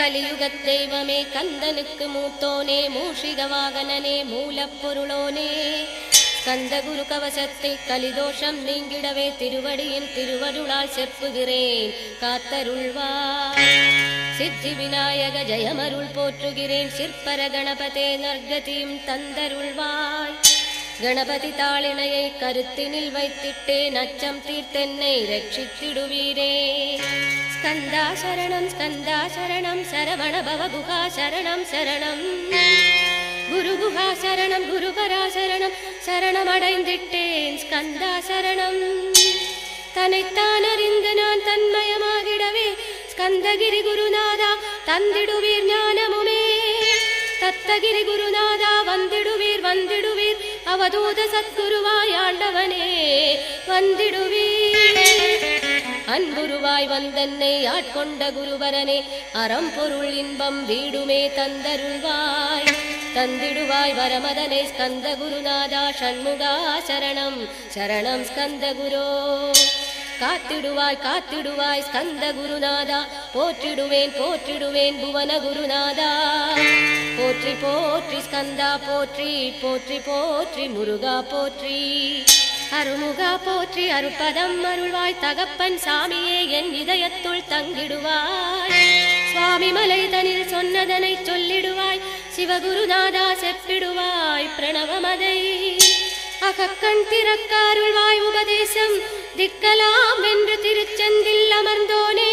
கலியுகத் தெய்வமே கந்தனுக்கு மூத்தோனே மூஷிக வாகனனே மூலப்பொருளோனே. கந்த குரு கவசத்தை கலிதோஷம் நீங்கிடவே திருவடியின் திருவருளால் செப்புகிறேன் காத்தருள்வார். சித்தி விநாயக ஜெயமருள் போற்றுகிறேன் சிற்பர கணபதே நர்கதியும் தந்தருள்வாய். கணபதி தாளினையை கருத்தினில் வைத்திட்டேன் அச்சம் தீர்த்தென்னை ரட்சித்திடுவீரே. ஸ்கந்தா சரணம் ஸ்கந்தா சரணம் சரவண பவகுகா சரணம் சரணம். குருகுகா சரணம் குருபரா சரணம் சரணம் அடைந்திட்டேன் ஸ்கந்தா சரணம் தன்னைத்தான் அறிந்து நான் தன்மயமாகிடவே ஸ்கந்தகிரி குருநாதா தந்திடுவீர் ஞானமுமே. தத்தகிரி குருநாதா வந்திடுவீர் வந்திடுவீர் அவதூத சத்குருவாய் ஆண்டவனே வந்திடுவீர். அன்புருவாய் வந்தன்னை ஆட்கொண்ட குருவரனே அறம்பொருள் இன்பம் வீடுமே தந்தருள்வாய். தந்திடுவாய் வரமதனை ஸ்கந்த குருநாதா சண்முகா சரணம் சரணம் ஸ்கந்த குரோ. காத்திடுவாய் காத்திடுவாய் ஸ்கந்த குருநாதா போற்றிடுவேன் போற்றிடுவேன் புவன குருநாதா. போற்றி போற்றி ஸ்கந்தா போற்றி போற்றி போற்றி முருகா போற்றி. அருமுகா போற்றி அருப்பதம் அருள்வாய் தகப்பன் சாமியே என் இதயத்துள் தங்கிடுவாய். சுவாமி மலை தனில் சொன்னதனை சொல்லிடுவாய் சிவகுருநாதா செப்பிடுவாய் பிரணவமதை. அகக்கண் திறக்காருள்வாய் உபதேசம் திக்கலாம் என்று திருச்செந்தில் அமர்ந்தோனே.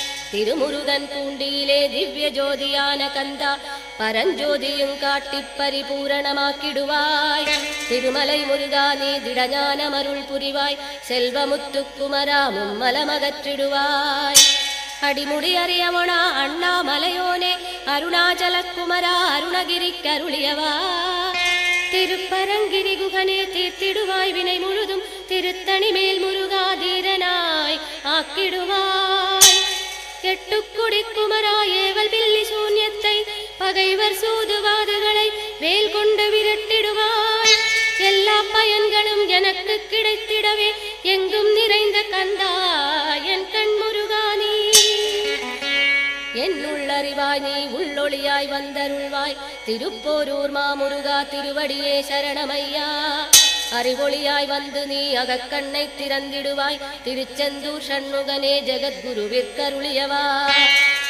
திருமுருகன் பூண்டியிலே திவ்ய ஜோதியான கந்தா பரஞ்சோதியும் காட்டி பரிபூரணமாக்கிடுவாய். திருமலை முருகா நீ திடஞானம் அருள் புரிவாய். செல்வமுத்து குமரா மும்மலமகற்றிடுவாய் அடிமுடி அறியவனா அண்ணாமலையோனே அருணாச்சல குமரா அருணகிரி கருளியவா திருப்பரங்கிரி குகனே தீர்த்திடுவாய் வினை முழுதும். திருத்தணி மேல் முருகாதீரனாய் ஆக்கிடுவாய் எட்டுக்குடி குமரா ஏவல் பில்லி சூன்யத்தை பகைவர் சூதுவாதுகளை வேல் கொண்டு விரட்டிடுவாய். எல்லா பயன்களும் எனக்கு கிடைத்திடவே எங்கும் நிறைந்த கந்தா என் கண்முருகானி என் உள்ளறிவாய் நீ உள்ளொளியாய் வந்தருள்வாய். திருப்போரூர் மாமுருகா திருவடியே சரணமையா. அறிவொளியாய் வந்து நீ அகக்கண்ணை திறந்திடுவாய். திருச்செந்தூர் சண்முகனே ஜெகத்குருவிற்கருளியவா.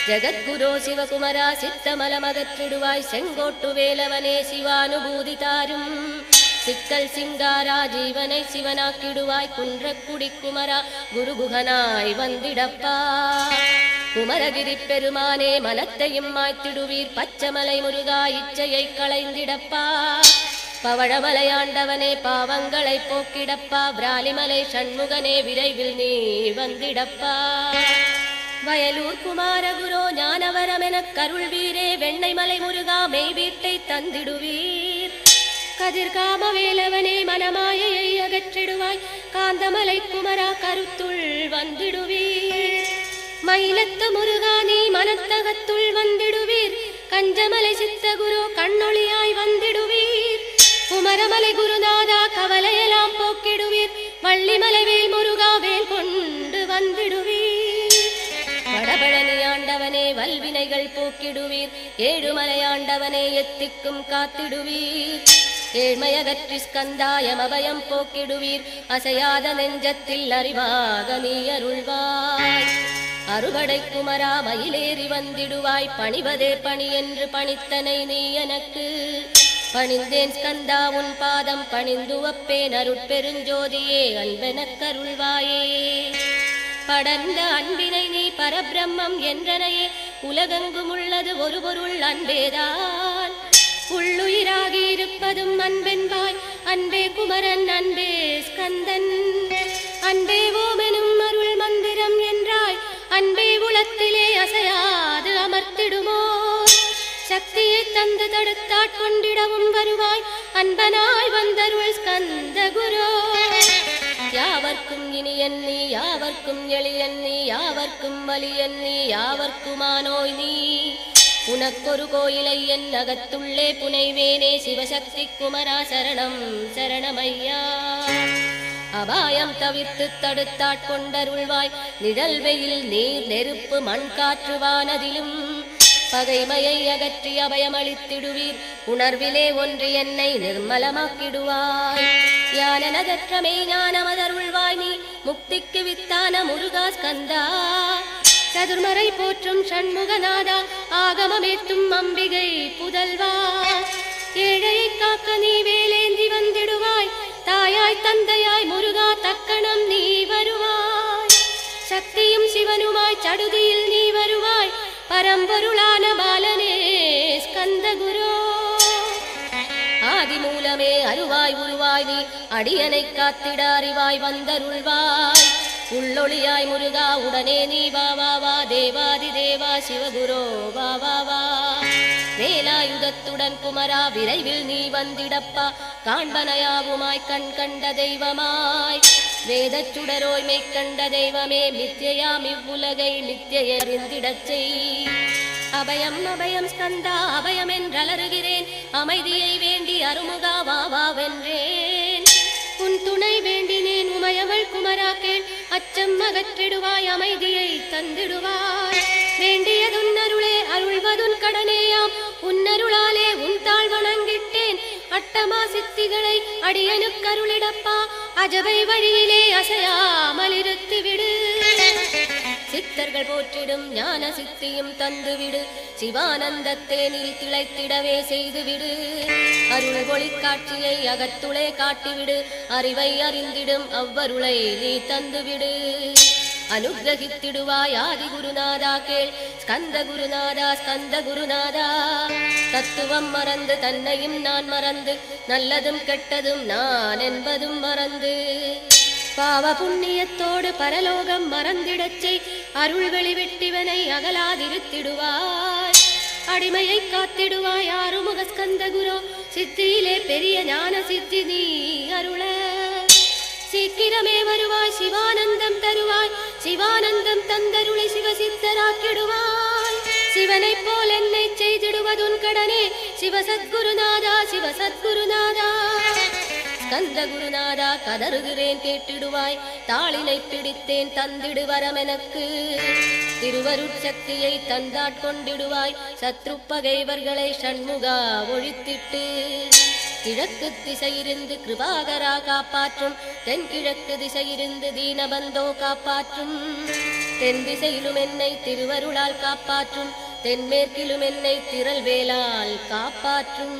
ஜெகத்குரோ சிவகுமரா சித்தமலமகற்றிடுவாய். செங்கோட்டு வேலவனே சிவானுபூதி தாரும். சிக்கல் சிங்காரா ஜீவனை சிவனாக்கிடுவாய். குன்றக்குடி குமரா குருகுகனாய் வந்திடப்பா. குமரகிரி பெருமானே மனத்தையும் மாய்த்திடுவீர். பச்சமலை முருகா இச்சையை களைந்திடப்பா. பவழமலையாண்டவனே பாவங்களை போக்கிடப்பா. பிராலிமலை சண்முகனே விரைவில் நீ வந்திடப்பா. வயலூர் குமாரகுரோ ஞானவரமெனக் வெண்ணை மலை முருகா மெய் வீட்டை தந்திடுவீர். கதிர்காம வேலவனே மனமாயையை அகற்றிடுவாய். காந்தமலை குமரா கருத்துள் வந்திடுவீர். மயிலத்த முருகா நீ மனத்தகத்துள் வந்திடுவீர். கஞ்சமலை சித்தகுரு கண்ணொளியாய் வந்திடுவீர். குமரமலை குருநாதா கவலையெல்லாம் போக்கிடுவீர். வள்ளிமலை வேல் முருகா வேல் கொண்டு வந்திடுவீர். வடபழனி ஆண்டவனே வல்வினைகள் போக்கிடுவீர். ஏழுமலை ஆண்டவனே எத்திக்கும் காத்திடுவீர். ஏழ்மையகற்றி ஸ்கந்தாயம் அபயம் போக்கிடுவீர். அசையாத நெஞ்சத்தில் அறிவாக நீ அருள்வாய். அறுவடை குமரா மயிலேறி வந்திடுவாய். பணிவதே பணி என்று பணித்தனை நீ எனக்கு. பணிந்தேன் ஸ்கந்தா உன் பாதம் பணிந்து வப்பேன் அருட்பெருஞ்சோதியே அன்பெனக்கருள்வாயே படர்ந்த அன்பினை நீ பரபிரம்மம் என்றனையே உலகெங்கும் உள்ளது ஒரு பொருள் அன்பேதான். உள்ளுயிராகி இருப்பதும் அன்பென்பாய் அன்பே குமரன் அன்பே ஸ்கந்தன். அன்பே ஓமெனும் அருள் மந்திரம் என்றாய் அன்பே உளத்திலே அசையார். சக்தியை தந்து தடுத்தாட்கொண்டிடவும் வருவாய். அன்பனாய் வந்தருள் ஸ்கந்த குரு யாவர்க்கும் இனியன் நீ யாவர்க்கும் எளியன் நீ யாவர்க்கும் வலியன் நீ யாவர்க்குமானோய் நீ. உனக்கொரு கோயிலை என் அகத்துள்ளே புனைவேனே சிவசக்தி குமரா சரணம் சரணமையா. அபாயம் தவிர்த்து தடுத்தாட்கொண்டருள்வாய் நிழல் வெயில் நீர் நெருப்பு மண் காற்றுவானதிலும் வானதிலும் பகைமையை அகற்றி அபயமளித்திடுவீர். உணர்விலே ஒன்று என்னை நிர்மலமாக்கிடுவாய். யான யானனதற்றமே ஞானமதருள்வாய் நீ. முக்திக்கு வித்தான முருகா ஸ்கந்தா சதுர்மறை போற்றும் சண்முகநாதா. ஆகமமேத்தும் அம்பிகை புதல்வா. ஏழையை காக்க நீ வேலேந்தி வந்திடுவாய். தாயாய் தந்தையாய் முருகா தக்கணம் நீ வருவாய். சக்தியும் சிவனுமாய் சடுதியில் நீ வருவாய். பரம்பொருளான ஆதி அருவாய் உருவாய் நீ. அடியனை காத்திட அறிவாய் வந்தருள்வாய். உள்ளொளியாய் முருகா உடனே நீ வா வா வா. தேவாதி தேவா சிவகுரோ வா வா வா. வேலாயுதத்துடன் குமரா விரைவில் நீ வந்திடப்பா. காண்பனையாவுமாய் கண் கண்ட தெய்வமாய். வேதச் சுடரோய்மை கண்ட தெய்வமே மித்தியாம் இவ்வுலகை நித்தியறிந்திடச் செய். அபயம் அபயம் ஸ்கந்தா அபயம் என்றலருகிறேன் அமைதியை வேண்டி அருமுகா வா உன் துணை வேண்டினேன் உமையவள் குமரா அச்சம் அகற்றிடுவாய் அமைதியை தந்திடுவாய். வேண்டியதுன் அருளே அருள்வதுன் கடனேயாம். உன்னருளாலே உன் தாழ் வணங்கிட்டேன். அட்டமா சித்திகளை அடியனுக்கருளிடப்பா. அஜவை வழியிலே அசையாமல் இருத்திவிடு சித்தர்கள் போற்றிடும் ஞான சித்தியும் தந்துவிடு. சிவானந்த தேனில் திளைத்திடவே செய்துவிடு. அருள் ஒளி காட்சியை அகத்துளே காட்டிவிடு. அறிவை அறிந்திடும் அவ்வருளை நீ தந்துவிடு. அனுகிரகித்திடுவாய் ஆதி குருநாதா கேள். ஸ்கந்த குருநாதா ஸ்கந்த குருநாதா தத்துவம் மறந்து தன்னையும் நான் மறந்து நல்லதும் கெட்டதும் நான் என்பதும் மறந்து. பாவ புண்ணியத்தோடு பரலோகம் மறந்திடச் செய். அருள் வெளிவிட்டிவனை அகலாதிருத்திடுவாய் அடிமையை காத்திடுவாய் ஆறுமுக ஸ்கந்த குரு. சித்தியிலே பெரிய ஞான சித்தி நீ அருள. சீக்கிரமே வருவாய் சிவானந்தம் தருவாய். சிவானந்தம் தந்தருளை சிவசித்தராக்கிடுவாய். சிவனைப் போல் என்னை செய்திடுவதுன் கடனே. சிவசத்குருநாதா சிவசத்குருநாதா. கந்த குருநாதா கதறுகிறேன் கேட்டிடுவாய். தாளினை பிடித்தேன் தந்திடு வரமெனக்கு திருவருட்சக்தியை தந்தாட்கொண்டிடுவாய் சத்ரு பகைவர்களை சண்முகா ஒழித்திட்டு. கிழக்கு திசையிருந்து கிருபாகரா காப்பாற்றும். தென்கிழக்கு திசையிருந்து தீனபந்தோ காப்பாற்றும். தென் திசையிலும் என்னை திருவருளால் காப்பாற்றும். தென்மேற்கிலும் என்னை திரள்வேலால் காப்பாற்றும்.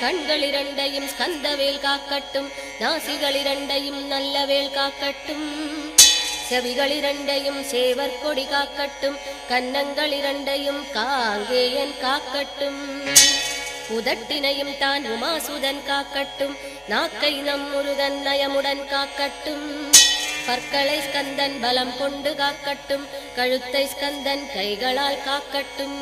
கண்கள் இரண்டையும் ஸ்கந்தவேல் காக்கட்டும் நாசிகள் இரண்டையும் நல்லவேல் காக்கட்டும். செவிகள் இரண்டையும் சேவர் கொடி காக்கட்டும் கன்னங்கள் இரண்டையும் காங்கேயன் காக்கட்டும். உதட்டினையும் தான் உமாசுதன் காக்கட்டும் நாக்கை நம் முருகன் நயமுடன் காக்கட்டும். பற்களை ஸ்கந்தன் பலம் கொண்டு காக்கட்டும் கழுத்தை ஸ்கந்தன் கைகளால் காக்கட்டும்.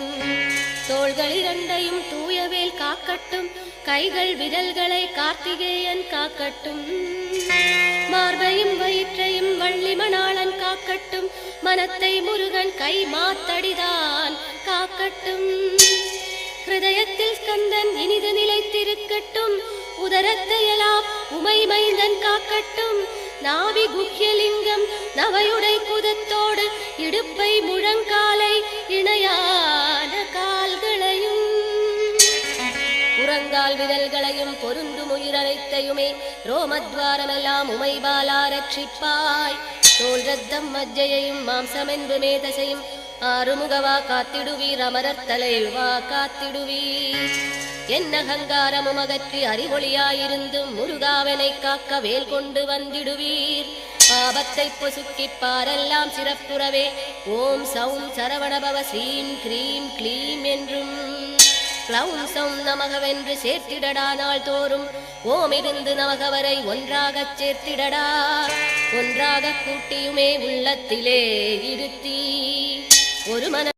தோள்கள் இரண்டையும் தூயவேல் காக்கட்டும் கைகள் விரல்களை கார்த்திகேயன் காக்கட்டும். மார்பையும் வயிற்றையும் வள்ளி மணாளன் காக்கட்டும் மனத்தை முருகன் கை மாத்தடிதான் காக்கட்டும். ஹிருதயத்தில் ஸ்கந்தன் இனிது நிலைத்திருக்கட்டும் உதரத்தையெல்லாம் உமை மைந்தன் காக்கட்டும். நாவி குக்கியலிங்கம் நவையுடை குதத்தோடு இடுப்பை முழங்காலை இணையான கால்களையும். புறங்கால் விரல்களையும் பொருந்தும் உயிரனைத்தையுமே ரோமத்வாரமெல்லாம் உமைபாலா ரட்சிப்பாய். தோல் ரத்தம் மஜ்ஜையையும் மாம்சமென்பு மேதசையும் ஆறுமுகவா காத்திடுவீர் அமரர் தலைவா காத்திடுவீர். என் அகங்காரமும் அகற்றி அறிவொளியாயிருந்தும் முருகாவனை காக்க வேல் கொண்டு வந்திடுவீர். பாபத்தை பொசுக்கிப் பாரெல்லாம் சிறப்புறவே ஓம் சௌம் சரவணபவ ஸ்ரீம் க்ரீம் க்ளீம் என்றும். க்ளௌம் சௌம் நமகவென்று சேர்த்திடடா நாள் தோறும் ஓம் இருந்து நமகவரை ஒன்றாகச் சேர்த்திடடா. ஒன்றாக கூட்டியுமே உள்ளத்திலே இருத்தி ஒரு மன